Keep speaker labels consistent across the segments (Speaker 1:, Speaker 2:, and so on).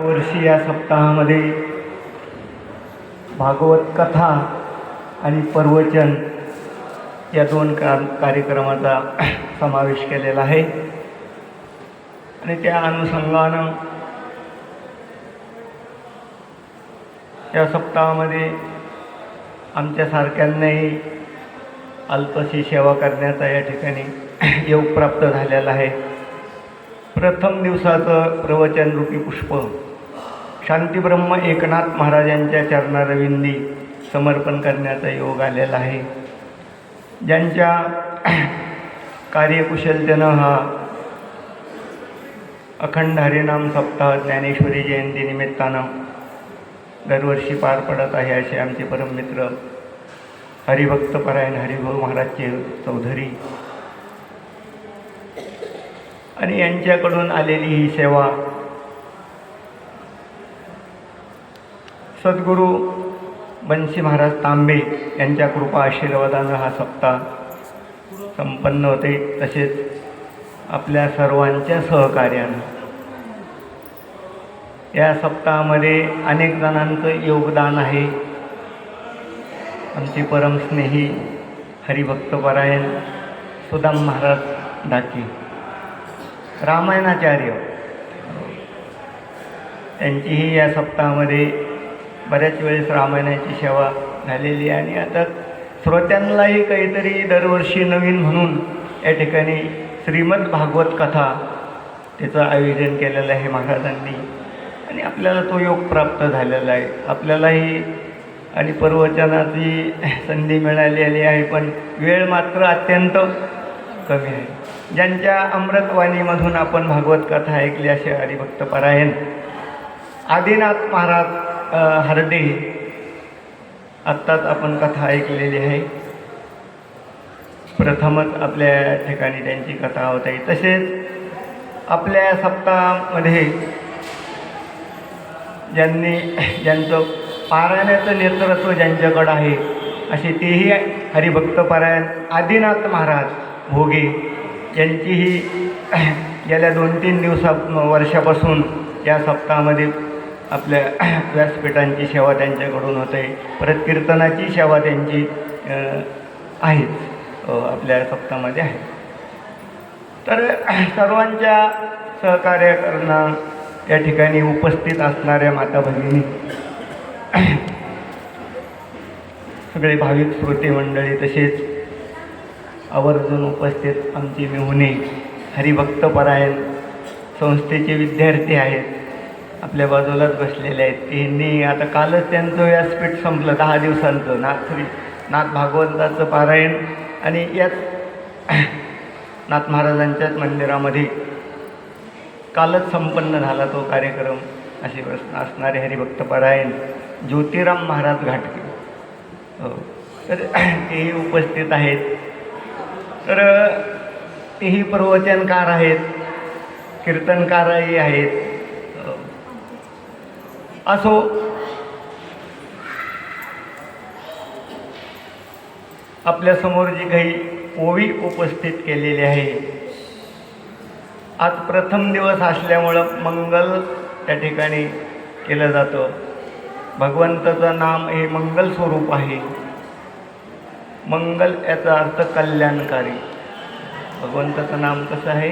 Speaker 1: वर्षी या सप्ताहामध्ये भागवत कथा आणि प्रवचन या दोन का कार्यक्रमाचा समावेश केलेला आहे. आणि त्या अनुषंगानं या सप्ताहामध्ये आमच्यासारख्यांनाही अल्पशी सेवा करण्याचा या ठिकाणी योग प्राप्त झालेला आहे. प्रथम दिवसाचं प्रवचनरूपी पुष्प शांतीब्रह्म एकनाथ महाराजांच्या चरणारविंदी समर्पण करण्याचा योग आलेला आहे. ज्यांच्या कार्यकुशलतेनं हा अखंड हरिनाम सप्ताह ज्ञानेश्वरी जयंती निमित्तानं दरवर्षी पार पडत आहे असे आमचे परममित्र हरिभक्तपरायण हरिभाऊ महाराजचे चौधरी आणि यांच्याकडून आलेली ही सेवा सद्गुरू बंशी महाराज तांबे यांच्या कृपा आशीर्वादानं हा सप्ताह संपन्न होते. तसेच आपल्या सर्वांच्या सहकार्यानं. या सप्ताहामध्ये अनेक जणांचं योगदान आहे. आमचे परमस्नेही हरिभक्तपरायण सुदाम महाराज ढाकी रामायणाचार्य. त्यांचीही या सप्ताहामध्ये बऱ्याच वेळेस रामायणाची सेवा झालेली आहे. आणि आता श्रोत्यांनाही काहीतरी दरवर्षी नवीन म्हणून या ठिकाणी श्रीमद भागवत कथा त्याचं आयोजन केलेलं आहे महाराजांनी. आणि आपल्याला तो योग प्राप्त झालेला आहे. आपल्यालाही आणि प्रवचनाची संधी मिळालेली आहे पण वेळ मात्र अत्यंत कमी आहे. ज्यांच्या अमृतवाणीमधून आपण भागवत कथा ऐकली असे हरिभक्त परायण आदिनाथ महाराज हरदे. आत्ताच आपण कथा ऐकलेली आहे. प्रथमच आपल्या ठिकाणी त्यांची कथा होत आहे. तसेच आपल्या सप्ताहामध्ये ज्यांनी ज्यांचं पारायणाचं नेतृत्व ज्यांच्याकडं आहे असे तेही हरिभक्तपरायण आदिनाथ महाराज भोगे यांचीही गेल्या दोन तीन दिवसा वर्षापासून या सप्ताहामध्ये आपल्या व्यासपीठांची सेवा त्यांच्याकडून होते. परत कीर्तनाची सेवा त्यांची आहेच. आपल्या सप्तामध्ये आहे. तर सर्वांच्या सहकार्य करणं या ठिकाणी उपस्थित असणाऱ्या माता भगिनी सगळे भाविक श्रोते मंडळी तसेच आवर्जून उपस्थित आमची मेहुणे हरिभक्तपरायण संस्थेचे विद्यार्थी आहेत. आपल्या बाजूलाच बसलेले आहेत. त्यांनी आता कालच त्यांचं व्यासपीठ संपलं दहा दिवसांचं. नाथ नाथ भागवंताचं पारायण आणि याच नाथ महाराजांच्याच मंदिरामध्ये कालच संपन्न झाला तो कार्यक्रम. असे बस- असणारे हरिभक्तपरायण ज्योतिराम महाराज घाटके हो. तर तेही उपस्थित आहेत. तर तेही प्रवचनकार आहेत. कीर्तनकारही आहेत. असो. आपल्यासमोर जी काही ओवी उपस्थित केलेली आहे आज प्रथम दिवस असल्यामुळं मंगल त्या ठिकाणी केलं जातं. भगवंताचं नाम हे मंगल स्वरूप आहे. मंगल याचा अर्थ कल्याणकारी. भगवंताचं नाम कसं आहे?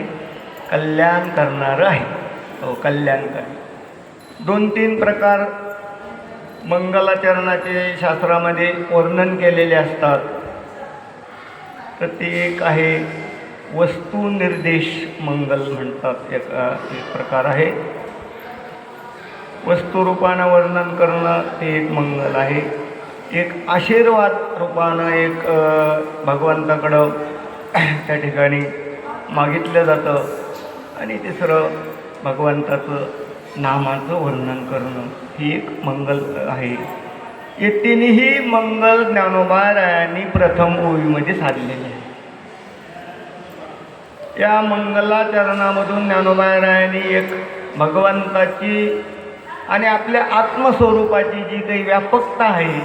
Speaker 1: कल्याण करणारं आहे. हो कल्याणकारी. दोन तीन प्रकार मंगलाचरणाचे शास्त्रामध्ये वर्णन केलेले असतात. तर ते एक आहे वस्तुनिर्देश मंगल म्हणतात. एक एक प्रकार आहे. वस्तुरूपानं वर्णन करणं ते एक मंगल आहे. एक आशीर्वाद रूपानं एक भगवंताकडं त्या ठिकाणी मागितलं जातं. आणि तिसरं भगवंताचं नामाचं वर्णन करणं ही एक मंगल आहे. हे तिन्ही मंगल ज्ञानोबा रायांनी प्रथम ओवीमध्ये साधलेले आहे. या मंगलाचरणामधून ज्ञानोबा रायांनी एक भगवंताची आणि आपल्या आत्मस्वरूपाची जी काही व्यापकता आहे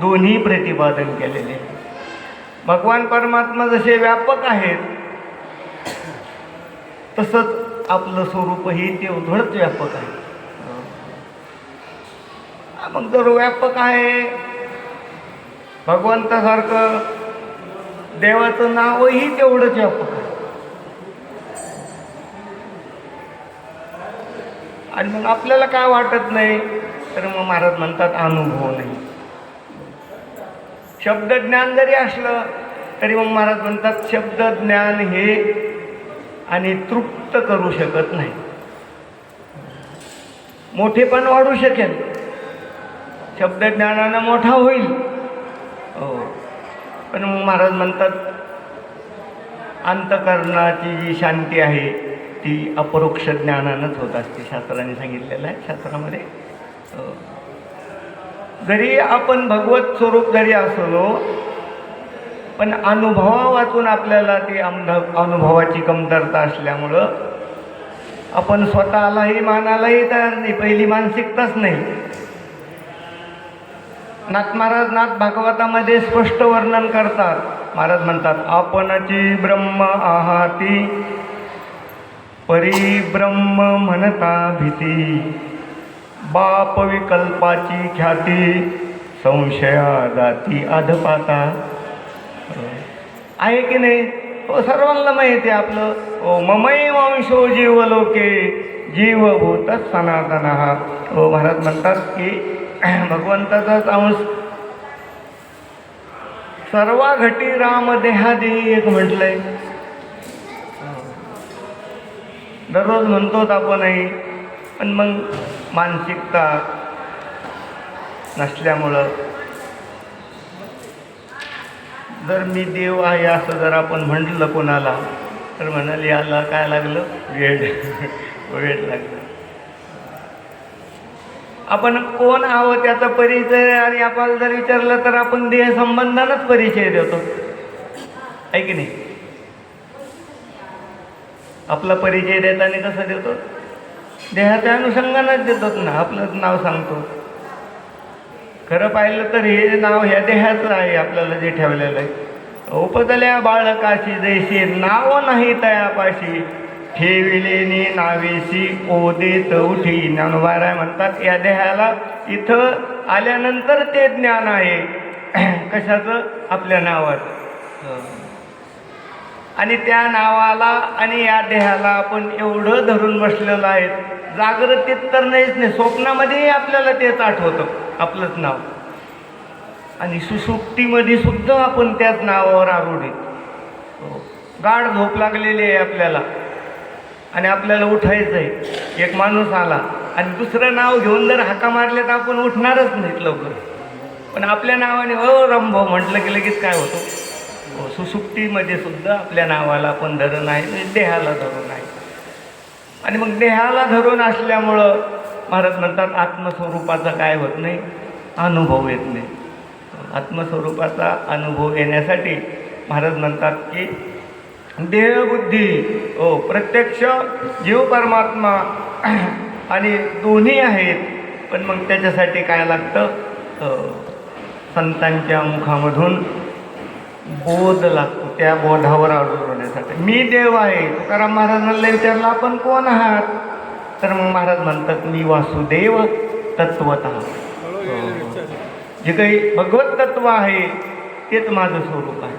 Speaker 1: दोन्ही प्रतिपादन केलेले आहे. भगवान परमात्मा जसे व्यापक आहेत तसंच आपलं स्वरूपही तेवढंच व्यापक आहे. मग जर व्यापक आहे भगवंतासारखं देवाचं नावही तेवढंच व्यापक आहे. आणि मग आपल्याला काय वाटत नाही तर मग महाराज म्हणतात अनुभव नाही. शब्दज्ञान जरी असलं तरी मग महाराज म्हणतात शब्द ज्ञान हे आणि तृप्त करू शकत नाही. मोठेपण वाढू शकेल. शब्दज्ञानानं मोठा होईल. हो. पण मग महाराज म्हणतात अंतकरणाची जी शांती आहे ती अपरोक्ष ज्ञानानंच होत असते. शास्त्राने सांगितलेलं आहे शास्त्रामध्ये. हो. जरी आपण भगवत स्वरूप जरी असलो पण अनुभवा वाचून आपल्याला ती अमध अनुभवाची कमतरता असल्यामुळं आपण स्वतःलाही मानालाही तयार नाही. पहिली मानसिकताच नाही. नाथ महाराज नाथ भागवतामध्ये स्पष्ट वर्णन करतात. महाराज म्हणतात आपणची ब्रह्म आहाती परिब्रह्म म्हणता भीती बाप विकल्पाची ख्याती संशया जाती अधपाता. आहे की नाही? हो सर्वांना माहिती आहे आपलं. हो, ओ ममई वंशो जीव लोके जीवभूत सनातन. हा हो महाराज म्हणतात की भगवंताचाच अंश सर्वा घटी राम देहादी एक म्हटलंय. दररोज म्हणतोच आपणही पण मग मानसिकता नसल्यामुळं जर मी देव आहे असं जर आपण म्हटलं कोणाला तर म्हणाल याला काय लागलं? वेळ वेळ लागलं. आपण कोण आहोत त्याचा परिचय आणि आपल्याला जर विचारलं तर आपण देह संबंधानच परिचय देतो. आहे की नाही? आपला परिचय देताना कसं देतो? देहाच्या अनुषंगानंच देतो ना आपलं नाव सांगतो. खरं पाहिलं तर हे नाव ह्या देहाचं आहे आपल्याला जे ठेवलेलं आहे. उपदल्या बाळकाशी जैसे नाव नाही तयापाशी ठेविलेनी नावेशी ओदेत उठी. ज्ञानोबाराय म्हणतात या देहाला इथं आल्यानंतर ते ज्ञान आहे. कशाचं? आपल्या नावाचं. आणि त्या नावाला आणि या देहाला आपण एवढं धरून बसलेलं आहे. जागृतीत तर नाहीच नाही. स्वप्नामध्येही आपल्याला तेच आठवतं. आपलंच नाव. आणि सुसुप्तीमध्ये सुद्धा आपण त्याच नावावर आरूढ हो. गाढ झोप लागलेली आहे आपल्याला. आणि आपल्याला उठायचं आहे एक माणूस आला. आणि दुसरं नाव घेऊन जर हाका मारले तर आपण उठणारच नाहीत लवकर. पण आपल्या नावाने हो रंभो म्हटलं की लगेच काय होतं? हो सुसुप्तीमध्ये सुद्धा आपल्या नावाला आपण धरण आहे. देहाला धरून आहे. आणि मग देहाला धरून असल्यामुळं महाराज म्हणतात आत्मस्वरूपाचा काय होत नाही अनुभव येत नाही. आत्मस्वरूपाचा अनुभव येण्यासाठी महाराज म्हणतात की देहबुद्धी हो प्रत्यक्ष जीव परमात्मा आणि दोन्ही आहेत. पण मग त्याच्यासाठी काय लागतं? संतांच्या मुखामधून बोध लागतो त्या बोधावर होण्यासाठी. मी देव आहे. तुकाराम महाराजांना विचारलं आपण कोण आहात? तर मग महाराज म्हणतात मी वासुदेव तत्वत जे काही भगवत तत्व आहे तेच माझं स्वरूप आहे.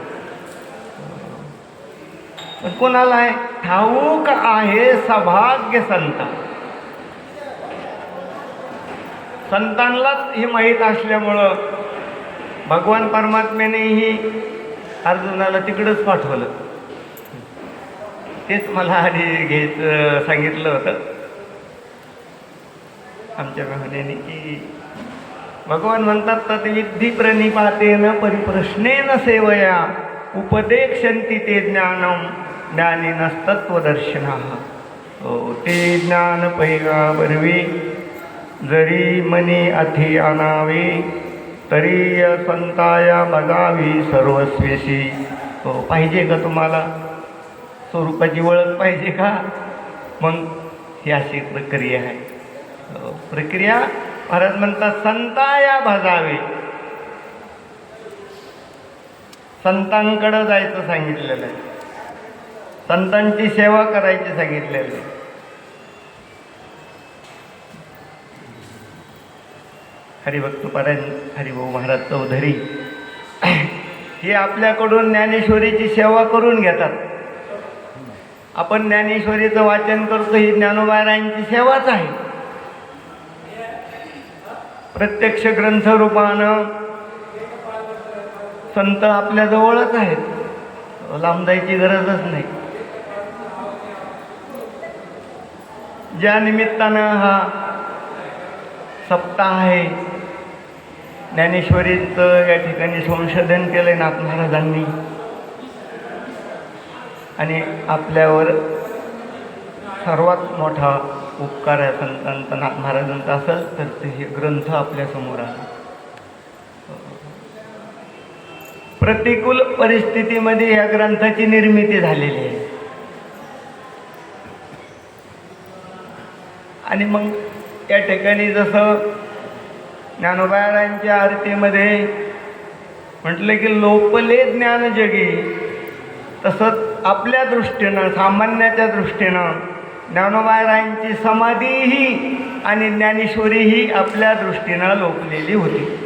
Speaker 1: पण कोणाला आहे? ठाऊक आहे सभाग्य संत. संतांनाच हे माहीत असल्यामुळं भगवान परमात्म्यानेही अर्जुनाला तिकडंच पाठवलं. तेच मला आधी घ्यायचं सांगितलं होतं. आमच्या भावनेने की भगवान म्हणतात तत् विद्धी प्रणिपातेन परिप्रश्नेन सेवया उपदेक्षन्ति ते ज्ञानम ज्ञानिनस्तत्वदर्शना हो ते ज्ञान पैगा बरवी जरी मनी अथि आणावे तरी संताया बघावी सर्वस्वेशी. हो पाहिजे का तुम्हाला? स्वरूपाची ओळख पाहिजे का? मग ही अशी प्रक्रिया आहे. प्रक्रिया महाराज म्हणतात संताया भजावे संतांकडं जायचं सांगितलेलं आहे. संतांची सेवा करायची सांगितलेलं आहे. हरिभक्तपरायण हरिभाऊ महाराज चौधरी हे आपल्याकडून ज्ञानेश्वरीची सेवा करून घेतात. आपण ज्ञानेश्वरीचं वाचन करतो ही ज्ञानोबारायांची सेवाच आहे. प्रत्यक्ष ग्रंथरूपानं संत आपल्या जवळच आहेत. लांब जायची गरजच नाही. ज्या निमित्तानं हा सप्ताह आहे ज्ञानेश्वरीचं या ठिकाणी संशोधन केलं नाथ महाराजांनी. आणि आपल्यावर सर्वात मोठा उपकार आहे संतांचा नाथ महाराजांचा असेल तर ते हे ग्रंथ आपल्यासमोर आहे. प्रतिकूल परिस्थितीमध्ये या ग्रंथाची निर्मिती झालेली आहे. आणि मग या ठिकाणी जसं ज्ञानोबायांच्या आरतीमध्ये म्हटलं की लोपले ज्ञान जगे तसंच आपल्या दृष्टीनं सामान्याच्या दृष्टीनं ज्ञानोबारायांची समाधीही आणि ज्ञानेश्वरीही आपल्या दृष्टीनं लोपलेली होती.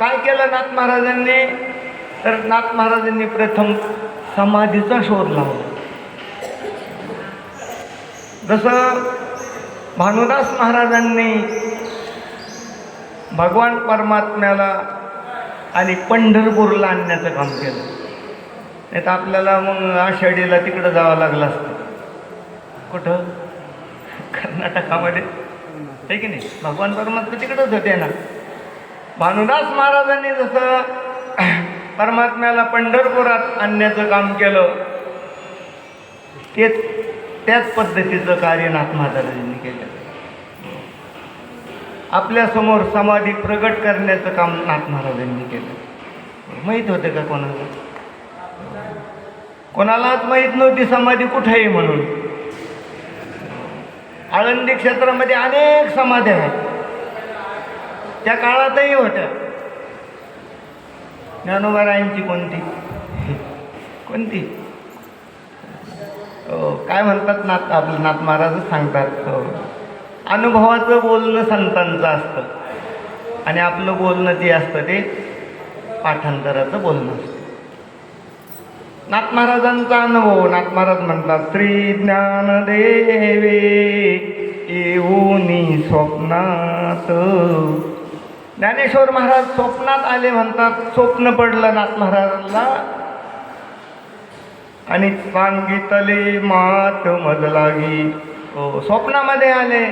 Speaker 1: काय केलं नाथ महाराजांनी? तर नाथ महाराजांनी प्रथम समाधीचा शोध लावला. जसं भानुदास महाराजांनी भगवान परमात्म्याला आणि पंढरपूरला आणण्याचं काम केलं. नाही तर आपल्याला मग आषाढीला तिकडं जावं लागलं असतं. कुठं? कर्नाटकामध्ये. आहे की नाही? भगवान परमात्मा तिकडंच होते ना. भानुदास महाराजांनी जसं परमात्म्याला पंढरपुरात आणण्याचं काम केलं तेच त्याच पद्धतीचं कार्य नाथ महाराजांनी केलं. आपल्यासमोर समाधी प्रगट करण्याचं काम नाथ महाराजांनी केलं. माहीत होते का कोणाला? कोणालाच माहीत नव्हती समाधी कुठे आहे म्हणून. आळंदी क्षेत्रामध्ये अनेक समाध्या आहेत. त्या काळातही होत्या. ज्ञानोबारायांची कोणती? कोणती? हो, काय म्हणतात नाथ आपले नाथ महाराजच सांगतात. हो. अनुभवाचं बोलणं संतांचं असतं. आणि आपलं बोलणं जे असतं ते पाठांतराचं बोलणं असतं. नाथ महाराजांचा अनुभव नाथ महाराज म्हणतात श्री ज्ञानदेवे येऊन स्वप्नात. ज्ञानेश्वर महाराज स्वप्नात आले म्हणतात स्वप्न पडलं नाथ महाराजांना. आणि सांगितले मात मज लागी. हो स्वप्नामध्ये आले.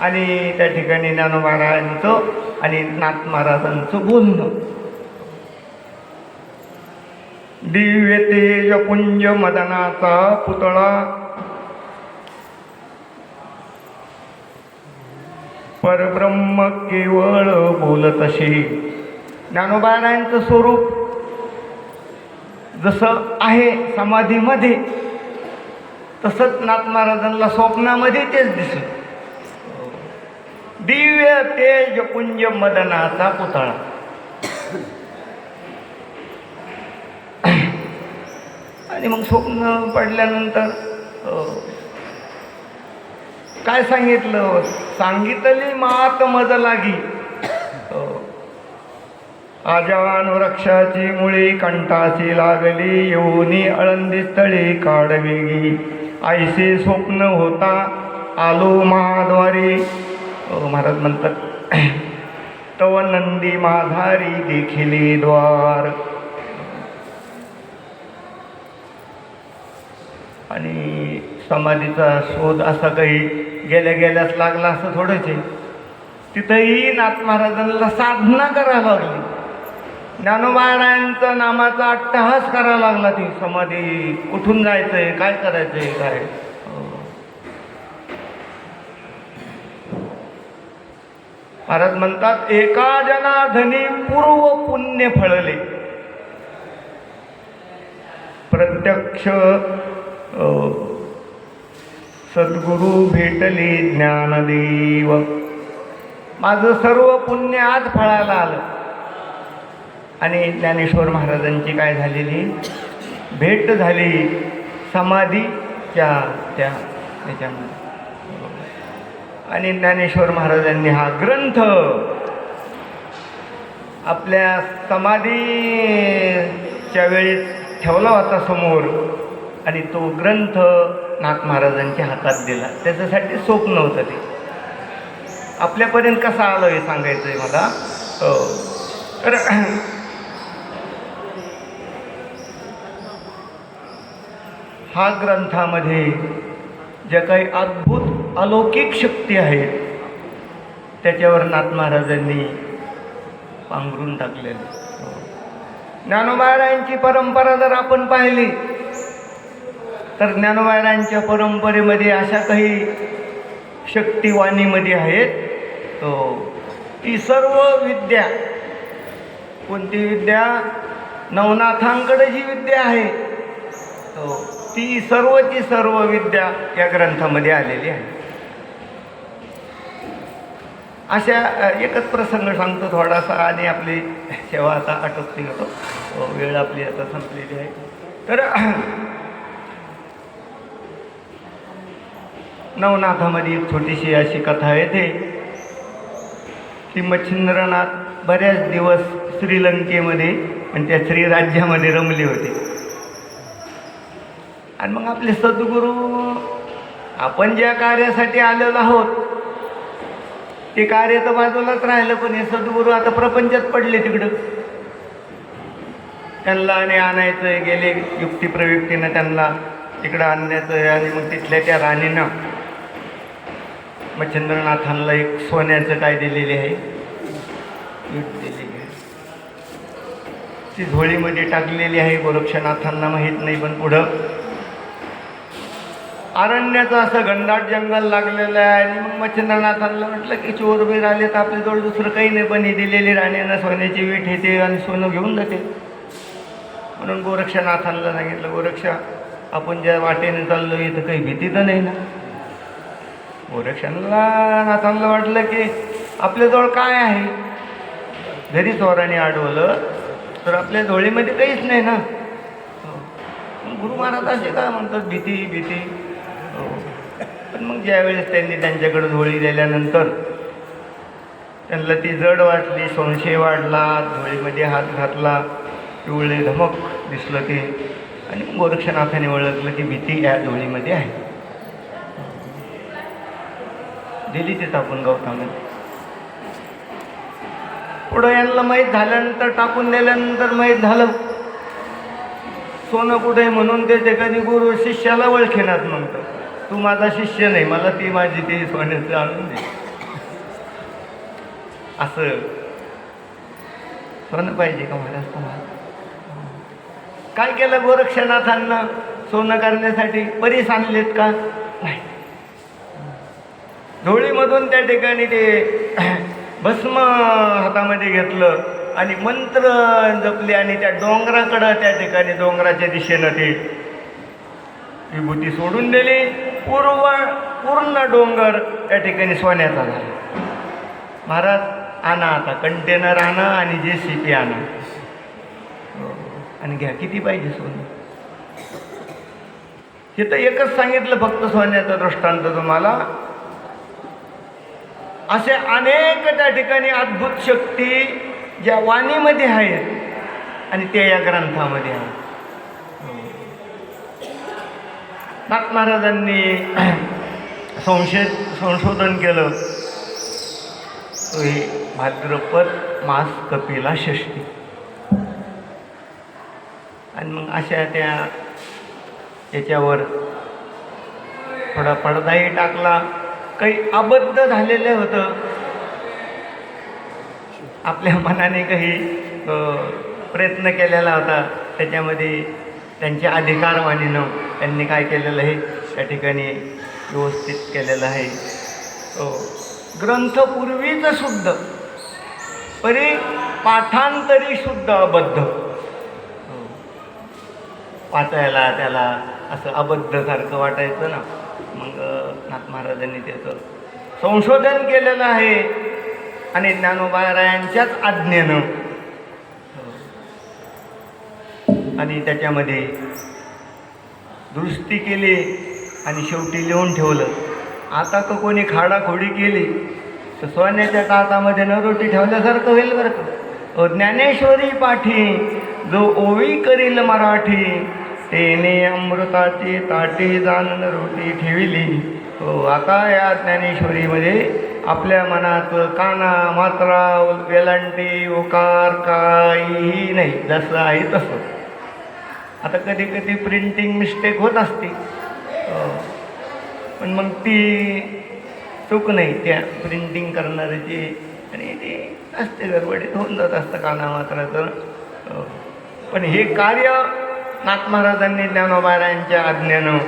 Speaker 1: आणि त्या ठिकाणी ज्ञानोबारायांचं आणि नाथ महाराजांचं बोलणं. दिव्य तेज पुंज मदनाचा पुतळा. परब्रह्म केवळ बोलत असे. ज्ञानोबारायांचं स्वरूप जसं आहे समाधीमध्ये तसंच नाथ महाराजांना स्वप्नामध्ये तेच दिसत. दिव्य तेज पुंज मदनाचा पुतळा. आणि मग स्वप्न पडल्यानंतर काय सांगितलं? सांगितली मात मज लागी. आजान वृक्षाची मुळी कंठाची लागली येऊनी अळंदी स्थळी काढवेगी आईसे स्वप्न होता आलो महाद्वारी महाराज म्हणतात तव नंदी माधारी देखिले द्वार. आणि समाधीचा शोध असा काही गेल्या गेल्यास लागला असं थोडंच आहे तिथंही नाथ महाराजांना साधना करायला लागली. ज्ञानोबारायांचा नामाचा अट्टहास करायला लागला ती. समाधी कुठून जायचंय? काय करायचंय? काय? महाराज म्हणतात एका जनाधनी पूर्व पुण्य फळले. प्रत्यक्ष सद्गुरू भेटले ज्ञानदेव. माझं सर्व पुण्य आज फळाला आलं. आणि ज्ञानेश्वर महाराजांची काय झालेली? भेट झाली समाधीच्या त्या त्याच्यामध्ये आणि ज्ञानेश्वर महाराजांनी हा ग्रंथ आपल्या समाधीच्या वेळी ठेवला होता समोर. आणि तो ग्रंथ नाथ महाराजांच्या हातात दिला. त्याच्यासाठी स्वप्न होतं ते. आपल्यापर्यंत कसा आलं हे सांगायचं आहे मला? हो तर हा ग्रंथामध्ये ज्या काही अद्भुत अलौकिक शक्ती आहेत त्याच्यावर नाथ महाराजांनी पांघरून टाकलेले. ज्ञानोबारायांची परंपरा जर आपण पाहिली तर ज्ञानवायरांच्या परंपरेमध्ये अशा काही शक्तिवाणीमध्ये आहेत. तो ती सर्व विद्या कोणती विद्या? नवनाथांकडे जी विद्या आहे तो ती सर्वची सर्व विद्या या ग्रंथामध्ये आलेली आहे. अशा एकच प्रसंग सांगतो थोडासा आणि आपली सेवा आता आटोपती होतो वेळ आपली आता संपलेली आहे. तर नवनाथामध्ये एक छोटीशी अशी कथा येते की मच्छिंद्रनाथ बऱ्याच दिवस श्रीलंकेमध्ये आणि त्या श्रीराज्यामध्ये रमले होते. आणि मग आपले सद्गुरू आपण ज्या कार्यासाठी आलेलो आहोत ते कार्य तर बाजूलाच राहिलं पण हे सद्गुरू आता प्रपंचात पडले तिकडं. त्यांना आणि आणायचं गेले युक्तिप्रयुक्तीनं त्यांना तिकडं आणण्याचं आणि मग तिथल्या त्या राणीनं मच्छिंद्रनाथांना एक सोन्याचं काय दिलेले आहे. वीट दिलेली आहे. ती झोळीमध्ये टाकलेली आहे गोरक्षनाथांना माहीत नाही पण पुढं. अरण्याचं असं घनदाट जंगल लागलेलं आहे. आणि मग मच्छिंद्रनाथांना म्हटलं की चोरबीर आले तर आपल्याजवळ दुसरं काही नाही पण ही दिलेली राणीनं सोन्याची वीट येते आणि सोनं घेऊन जाते. म्हणून गोरक्षनाथांना सांगितलं गोरक्षा आपण ज्या वाटेने चाललो इथं काही भीती तर नाही ना? ओरक्षणला नाथांना वाटलं की आपल्याजवळ काय आहे जरी चोराने अडवलं तर आपल्या झोळीमध्ये काहीच नाही ना हो. मग गुरु महाराज असे काय म्हणतात भीती भीती हो. पण मग ज्यावेळेस त्यांनी त्यांच्याकडे झोळी दिल्यानंतर त्यांना ती जड वाटली संशय वाढला झोळीमध्ये हात घातला पिवळे धमक दिसलं ते आणि गोरक्षनाथाने ओळखलं की भीती या झोळीमध्ये आहे दिली ती टाकून गवतामध्ये पुढं यांना माहीत झाल्यानंतर टाकून दिल्यानंतर माहीत झालं. सोनं कुठे म्हणून ते ठिकाणी गुरु शिष्याला ओळखेनात म्हणतो. तू माझा शिष्य नाही मला ती माझी ती सोन्याचं आणून दे. असं. सोनं पाहिजे का मला? तुम्हाला काय केलं गोरक्षनाथांना सोनं करण्यासाठी? परीस आणलेत का? नाही. धुळीमधून त्या ठिकाणी ते भस्म हातामध्ये घेतलं आणि मंत्र जपले आणि त्या डोंगराकडं त्या ठिकाणी डोंगराच्या दिशेनं ते विभूती सोडून दिली. पूर्व पूर्ण डोंगर त्या ठिकाणी सोन्याचा झाला. महाराज आणा आता कंटेनर आणा आणि जे सी पी आणा. हो. आणि घ्या किती पाहिजे सोनं? हे तर एकच सांगितलं फक्त सोन्याचा दृष्टांत तुम्हाला. असे अनेक त्या ठिकाणी अद्भुत शक्ती ज्या वाणीमध्ये आहेत आणि त्या या ग्रंथामध्ये आहेत. नाथ महाराजांनी संशय संशोधन केलं. भाद्रपद मास कपिला षष्टी आणि मग अशा त्या याच्यावर थोडा पडदाही टाकला. काही अबद्ध झालेलं होतं. आपल्या मनाने काही प्रयत्न केलेला होता. त्याच्यामध्ये त्यांचे अधिकारवाणीनं त्यांनी काय केलेलं आहे? त्या ठिकाणी व्यवस्थित केलेलं आहे. ग्रंथपूर्वीच ग्रंथ शुद्ध. परी पाठांतरी शुद्ध अबद्ध. वाचायला त्याला असं अबद्धसारखं वाटायचं ना. मग नाथ महाराजांनी त्याचं संशोधन केलेलं आहे. आणि ज्ञानोबारायांच्याच आज्ञेनं. आणि त्याच्यामध्ये दुरुस्ती केली आणि शेवटी लिहून ठेवलं. आता का कोणी खाडाखोडी केली तर सोन्याच्या ताटामध्ये न रोटी ठेवल्यासारखं होईल बरं का? ज्ञानेश्वरी पाठी जो ओवी करील मराठी तेने अमृताची ताटी जाणून रोटी ठेविली. हो आता या ज्ञानेश्वरीमध्ये आपल्या मनात काना मात्रा वेलांटी ओकार काहीही नाही. जसं आहे तसं. आता कधी कधी प्रिंटिंग मिस्टेक होत असते. हो. पण मग ती चूक नाही. त्या प्रिंटिंग करणाऱ्याची. आणि ते असते गडबडीत होऊन जात असतं काना मात्र तर. हो. पण हे कार्य नाथ महाराजांनी ज्ञानोबारायांच्या आज्ञेनं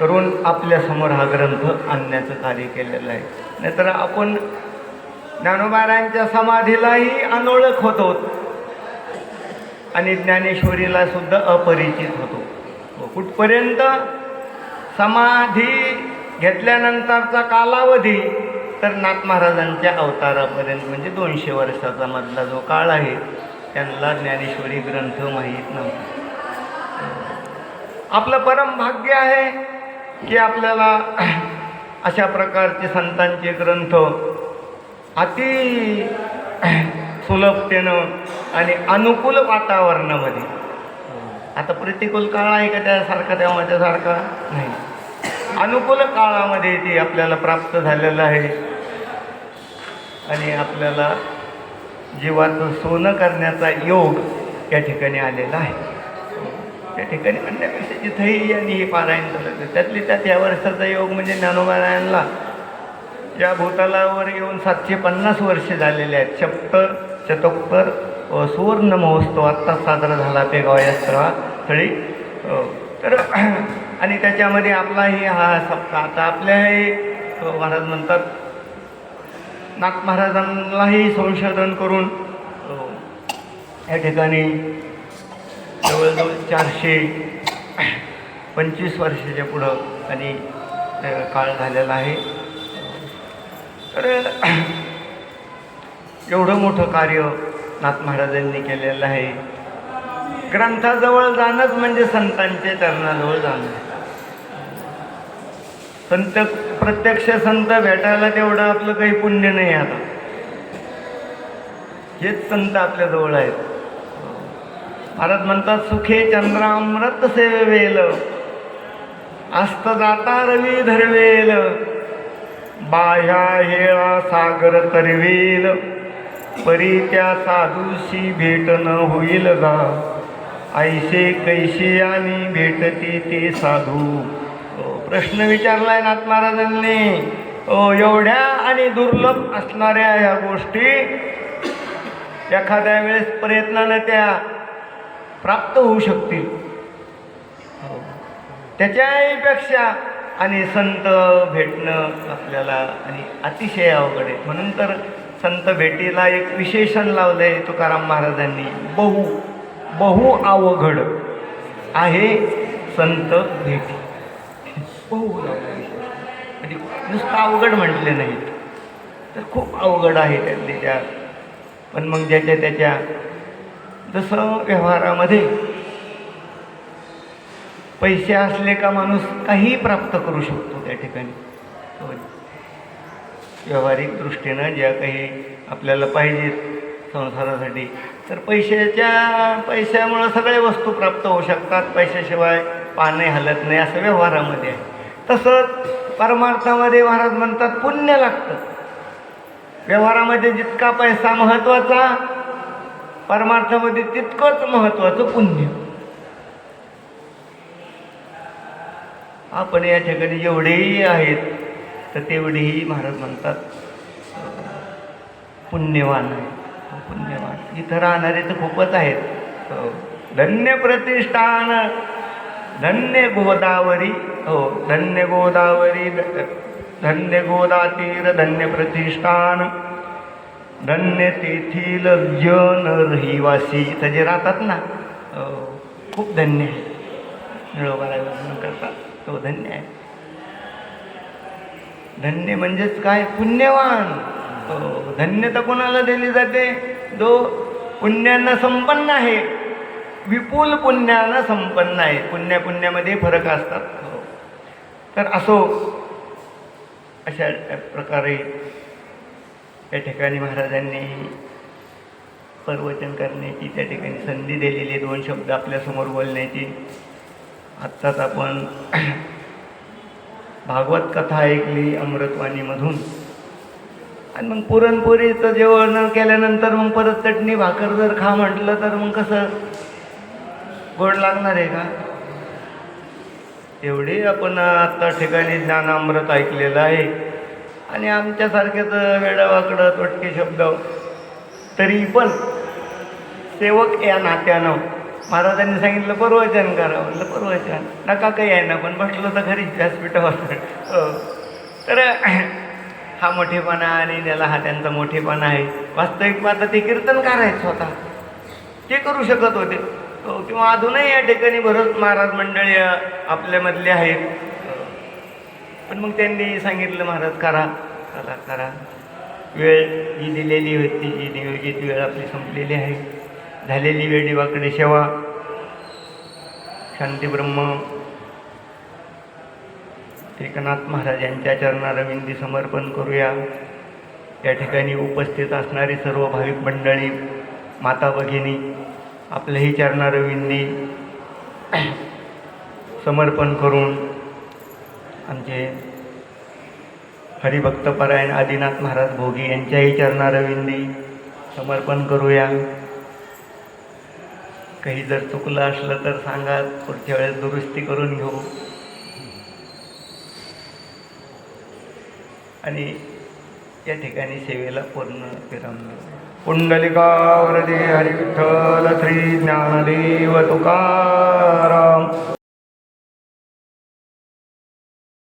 Speaker 1: करून आपल्यासमोर हा ग्रंथ आणण्याचं कार्य केलेलं आहे. नाहीतर आपण ज्ञानोबारायांच्या समाधीलाही अनोळख होतो. आणि ज्ञानेश्वरीला सुद्धा अपरिचित होतो. कुठपर्यंत समाधी घेतल्यानंतरचा कालावधी तर नाथ महाराजांच्या अवतारापर्यंत म्हणजे दोनशे वर्षाचा मधला जो काळ आहे त्यांना ज्ञानेश्वरी ग्रंथ माहीत नव्हता. आपलं परम भाग्य आहे की आपल्याला अशा प्रकारचे संतांचे ग्रंथ अति सुलभतेनं आणि अनुकूल वातावरणामध्ये. आता प्रतिकूल काळ आहे का त्यासारखा तेव्हाच्यासारखा नाही. अनुकूल काळामध्ये ते आपल्याला प्राप्त झालेलं आहे. आणि आपल्याला जीवाचं सोनं करण्याचा योग या ठिकाणी आलेला आहे. त्या ठिकाणी म्हणण्यापेक्षा जिथंही आणि हे पारायण झालं. त्यातली त्यात या वर्षाचा योग म्हणजे ज्ञानोबारायणला या भूतालावर येऊन सातशे पन्नास वर्ष झालेले आहेत. सप्त शतोत्तर सुवर्ण महोत्सव आत्ताच साजरा झाला पेगाव या स्थळास्थळी तर आणि त्याच्यामध्ये आपलाही हा सप्ताह. आता आपल्याही महाराज म्हणतात नाथ महाराजांनाही संशोधन करून या ठिकाणी जवळजवळ चारशे पंचवीस वर्षाच्या पुढं आणि काळ झालेला आहे. तर एवढं मोठं कार्य नाथ महाराजांनी केलेलं आहे. ग्रंथाजवळ जाणंच म्हणजे संतांच्या चरणाजवळ जाणं. संत प्रत्यक्ष संत भेटायला तेवढं आपलं काही पुण्य नाही आता. हेच संत आपल्याजवळ आहेत. भारत म्हणतात सुखे चंद्रामृत सेवेल अस्त जाता रवी धरवेल। बाह्या हेळा सागर तरवेल। परी त्या साधूशी भेट न होईल गा ऐसे कैसे आणि भेटते ते साधू। प्रश्न विचारलाय नाथ महाराजांनी। एवढ्या आणि दुर्लभ असणाऱ्या ह्या गोष्टी एखाद्या वेळेस प्रयत्नानं त्या प्राप्त होऊ शकतील. हो. त्याच्याहीपेक्षा आणि संत भेटणं आपल्याला आणि अतिशय अवघड आहे. म्हणून तर संत भेटीला एक विशेषण लावलं आहे तुकाराम महाराजांनी. बहु बहु अवघड आहे संत भेटी. बहु म्हणजे नुसतं अवघड म्हटले नाहीत. तर खूप अवघड आहे त्यातले त्या. पण मग ज्याच्या त्याच्या जसं व्यवहारामध्ये पैसे असले का माणूस काही प्राप्त करू शकतो त्या ठिकाणी. व्यावहारिक दृष्टीनं ज्या काही आपल्याला पाहिजेत संसारासाठी तर पैशाच्या पैशामुळं सगळ्या वस्तू प्राप्त होऊ शकतात. पैशाशिवाय पाणी हलत नाही असं व्यवहारामध्ये आहे. तसंच परमार्थामध्ये महाराज म्हणतात पुण्य लागतं. व्यवहारामध्ये जितका पैसा महत्त्वाचा परमार्थामध्ये तितकंच महत्त्वाचं पुण्य. आपण या ठिकाणी जेवढेही आहेत तर तेवढेही महाराज म्हणतात पुण्यवान आहे. हो, पुण्यवान. इथं राहणारे तर खूपच आहेत. हो. धन्य प्रतिष्ठान धन्य गोदावरी हो धन्य गोदावरी धन्य गोदातीर धन्य प्रतिष्ठान. धन्य तेथील जन रहिवासी इथं जे राहतात ना खूप धन्य आहे. निळोबाला करतात तो धन्य आहे. धन्य म्हणजेच काय? पुण्यवान. धन्य धन्यता कोणाला दिली जाते? जो पुण्यानं संपन्न आहे. विपुल पुण्यानं संपन्न आहे. पुण्या पुण्यामध्ये फरक असतात. हो. तर असो अशा प्रकारे या ठिकाणी महाराजांनी प्रवचन करण्याची त्या ठिकाणी संधी दिलेली दोन शब्द आपल्यासमोर बोलण्याची. आत्ताच आपण भागवत कथा ऐकली अमृतवाणीमधून. आणि मग पुरणपोळीचं जेवण केल्यानंतर मग परत चटणी भाकर जर खा म्हटलं तर मग कसं? गोड लागणार आहे का? एवढे आपण आत्ता ठिकाणी ज्ञानामृत ऐकलेलं आहे. आणि आमच्यासारख्याचं वेडावाकडं तोटके शब्द. तरी पण सेवक या नात्यानं. महाराजांनी सांगितलं परवचन करा. म्हटलं परवचन. नका काही आहे ना पण बसलं तर खरीच व्यासपीठावर हो. तर हा मोठेपणा आणि त्याला हा त्यांचा मोठेपणा आहे. वास्तविक आता ते कीर्तनकार आहेत स्वतः. ते करू शकत होते. हो, किंवा अजूनही या ठिकाणी बरंच महाराज मंडळी आपल्यामधले आहेत. पण मग त्यांनी सांगितलं महाराज करा करा करा. वेळ जी दिलेली होती जी नियोजित वेळ आपली संपलेली आहे. झालेली वेळ देवाकडे सेवा शांतीब्रह्म एकनाथ महाराज यांच्या चरणारविंदी समर्पण करूया. या ठिकाणी उपस्थित असणारी सर्व भाविक मंडळी माता भगिनी आपल्याही चरणारविंदी समर्पण करून आमचे हरिभक्तपरायण आदिनाथ महाराज भोगी यांच्याही चरणारविंदी समर्पण करूया. काही जर चुकलं असलं तर सांगा पुढच्या वेळेस दुरुस्ती करून घेऊ. आणि या ठिकाणी सेवेला पूर्ण विराम देऊ पुंडलिकावरती हरिविठ्ठल श्री ज्ञानदेव तुकाराम.